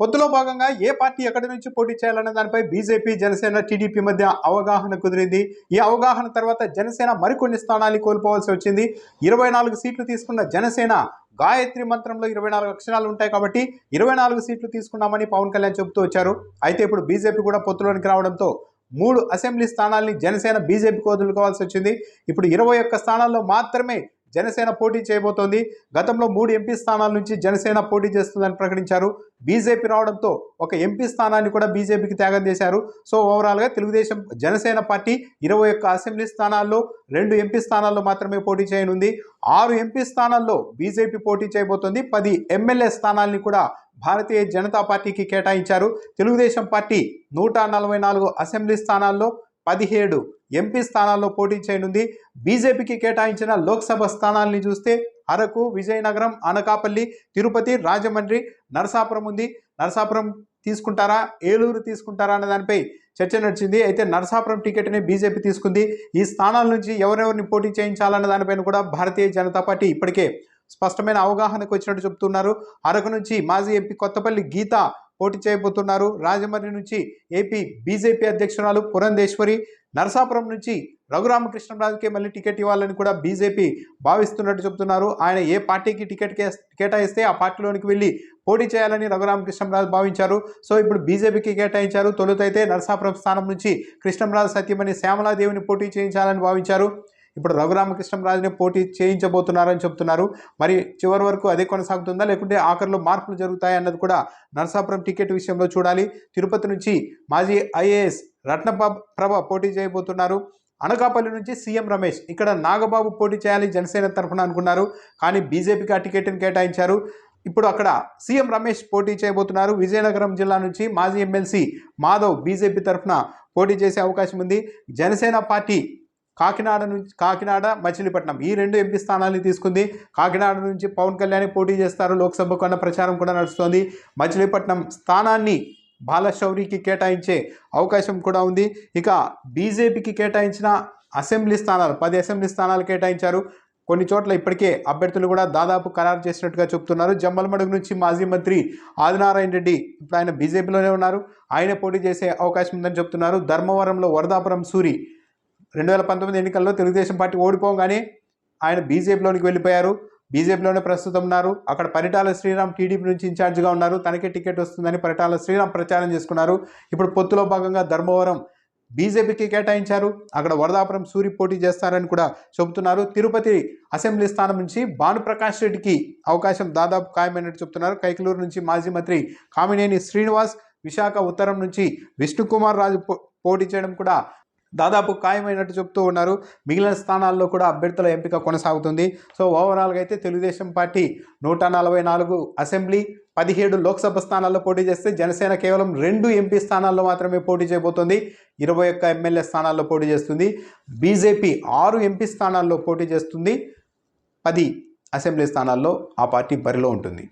పొత్తులో భాగంగా ఏ పార్టీ ఎక్కడి నుంచి పోటీ చేయాలనే దానిపై బీజేపీ జనసేన టీడీపీ మధ్య అవగాహన కుదిరింది. ఈ అవగాహన తర్వాత జనసేన మరికొన్ని స్థానాలు కోల్పోవాల్సి వచ్చింది. ఇరవై నాలుగు సీట్లు తీసుకున్న జనసేన గాయత్రి మంత్రంలో ఇరవై నాలుగు అక్షరాలు ఉంటాయి కాబట్టి ఇరవై నాలుగు సీట్లు తీసుకున్నామని పవన్ కళ్యాణ్ చెబుతూ వచ్చారు. అయితే ఇప్పుడు బీజేపీ కూడా పొత్తులోనికి రావడంతో మూడు అసెంబ్లీ స్థానాల్ని జనసేన బీజేపీకి వదులుకోవాల్సి వచ్చింది. ఇప్పుడు ఇరవై ఒక్క స్థానాల్లో మాత్రమే జనసేన పోటీ చేయబోతోంది. గతంలో మూడు ఎంపీ స్థానాల నుంచి జనసేన పోటీ చేస్తుందని ప్రకటించారు. బీజేపీ రావడంతో ఒక ఎంపీ స్థానాన్ని కూడా బీజేపీకి త్యాగం చేశారు. సో ఓవరాల్గా తెలుగుదేశం జనసేన పార్టీ ఇరవై ఒక్క అసెంబ్లీ స్థానాల్లో రెండు ఎంపీ స్థానాల్లో మాత్రమే పోటీ చేయనుంది. ఆరు ఎంపీ స్థానాల్లో బీజేపీ పోటీ చేయబోతోంది. పది ఎమ్మెల్యే స్థానాల్ని కూడా భారతీయ జనతా పార్టీకి కేటాయించారు. తెలుగుదేశం పార్టీ నూట నలభై నాలుగు అసెంబ్లీ స్థానాల్లో పదిహేడు ఎంపీ స్థానాల్లో పోటీ చేయనుంది. బీజేపీకి కేటాయించిన లోక్సభ స్థానాల్ని చూస్తే అరకు విజయనగరం అనకాపల్లి తిరుపతి రాజమండ్రి నరసాపురం ఉంది. నరసాపురం తీసుకుంటారా? ఏలూరు తీసుకుంటారా అన్న దానిపై చర్చ నడిచింది. అయితే నరసాపురం టికెట్ని బీజేపీ తీసుకుంది. ఈ స్థానాల నుంచి ఎవరెవరిని పోటీ చేయించాలన్న దానిపైన కూడా భారతీయ జనతా పార్టీ ఇప్పటికే స్పష్టమైన అవగాహనకు వచ్చినట్టు చెబుతున్నారు అరకు నుంచి మాజీ ఎంపీ కొత్తపల్లి గీత పోటీ చేయబోతున్నారు. రాజమండ్రి నుంచి ఏపీ బీజేపీ అధ్యక్షురాలు పురంధేశ్వరి నరసాపురం నుంచి రఘురామకృష్ణరాజుకే మళ్ళీ టికెట్ ఇవ్వాలని కూడా బీజేపీ భావిస్తున్నట్టు చెబుతున్నారు. ఆయన ఏ పార్టీకి టికెట్ కే- కేటాయిస్తే ఆ పార్టీలోనికి వెళ్ళి పోటీ చేయాలని రఘురామకృష్ణరాజు భావించారు. సో ఇప్పుడు బీజేపీకి కేటాయించారు. తొలుతైతే నరసాపురం స్థానం నుంచి కృష్ణంరాజు సత్యమణి శ్యామలాదేవిని పోటీ చేయించాలని భావించారు. ఇప్పుడు రఘురామకృష్ణరాజుని పోటీ చేయించబోతున్నారని చెప్తున్నారు. మరి చివరి వరకు అదే కొనసాగుతుందా? లేకుంటే ఆఖరిలో మార్పులు జరుగుతాయి అన్నది కూడా నరసాపురం టికెట్ విషయంలో చూడాలి. తిరుపతి నుంచి మాజీ ఐఏఎస్ రత్న ప్రభ పోటీ చేయబోతున్నారు. అనకాపల్లి నుంచి సీఎం రమేష్. ఇక్కడ నాగబాబు పోటీ చేయాలి జనసేన తరఫున అనుకున్నారు. కానీ బీజేపీకి ఆ టికెట్ని కేటాయించారు. ఇప్పుడు అక్కడ సీఎం రమేష్ పోటీ చేయబోతున్నారు. విజయనగరం జిల్లా నుంచి మాజీ ఎమ్మెల్సీ మాధవ్ బీజేపీ తరఫున పోటీ చేసే అవకాశం ఉంది. జనసేన పార్టీ కాకినాడ నుంచి కాకినాడ మచిలీపట్నం ఈ రెండు ఎంపీ స్థానాలను తీసుకుంది. కాకినాడ నుంచి పవన్ కళ్యాణ్ పోటీ చేస్తారు. లోక్సభకు అన్న ప్రచారం కూడా నడుస్తోంది. మచిలీపట్నం స్థానాన్ని బాలశౌరికి కేటాయించే అవకాశం కూడా ఉంది. ఇక బీజేపీకి కేటాయించిన అసెంబ్లీ స్థానాలు పది అసెంబ్లీ స్థానాలు కేటాయించారు. కొన్ని చోట్ల ఇప్పటికే అభ్యర్థులు కూడా దాదాపు ఖరారు చేసినట్టుగా చెప్తున్నారు. జమ్మలమడుగు నుంచి మాజీ మంత్రి ఆదినారాయణ రెడ్డి ఇప్పుడు ఆయన బీజేపీలోనే ఉన్నారు. ఆయన పోటీ చేసే అవకాశం ఉందని చెప్తున్నారు. ధర్మవరంలో వరదాపురం సూరి రెండు వేల పంతొమ్మిది ఎన్నికల్లో తెలుగుదేశం పార్టీ ఓడిపోగానే ఆయన బీజేపీలోనికి వెళ్ళిపోయారు. బీజేపీలోనే ప్రస్తుతం ఉన్నారు. అక్కడ పరిటాల శ్రీరామ్ టీడీపీ నుంచి ఇన్ఛార్జిగా ఉన్నారు. తనకే టికెట్ వస్తుందని పరిటాల శ్రీరామ్ ప్రచారం చేసుకున్నారు. ఇప్పుడు పొత్తులో భాగంగా ధర్మవరం బీజేపీకి కేటాయించారు. అక్కడ వరదాపురం సూరి పోటీ చేస్తారని కూడా చెబుతున్నారు. తిరుపతి అసెంబ్లీ స్థానం నుంచి భానుప్రకాష్ రెడ్డికి అవకాశం దాదాపు ఖాయమైనట్టు చెప్తున్నారు కైకలూరు నుంచి మాజీ మంత్రి కామినేని శ్రీనివాస్ విశాఖ ఉత్తరం నుంచి విష్ణుకుమార్ రాజు పో- పోటీ చేయడం కూడా దాదాపు ఖాయమైనట్టు చెప్తూ ఉన్నారు. మిగిలిన స్థానాల్లో కూడా అభ్యర్థుల ఎంపిక కొనసాగుతుంది. సో ఓవరాల్గా అయితే తెలుగుదేశం పార్టీ నూట నలభై నాలుగు అసెంబ్లీ పదిహేడు లోక్సభ స్థానాల్లో పోటీ చేస్తే జనసేన కేవలం రెండు ఎంపీ స్థానాల్లో మాత్రమే పోటీ చేయబోతోంది. ఇరవై ఒక్క ఎమ్మెల్యే స్థానాల్లో పోటీ చేస్తుంది. బీజేపీ ఆరు ఎంపీ స్థానాల్లో పోటీ చేస్తుంది. పది అసెంబ్లీ స్థానాల్లో ఆ పార్టీ బరిలో ఉంటుంది.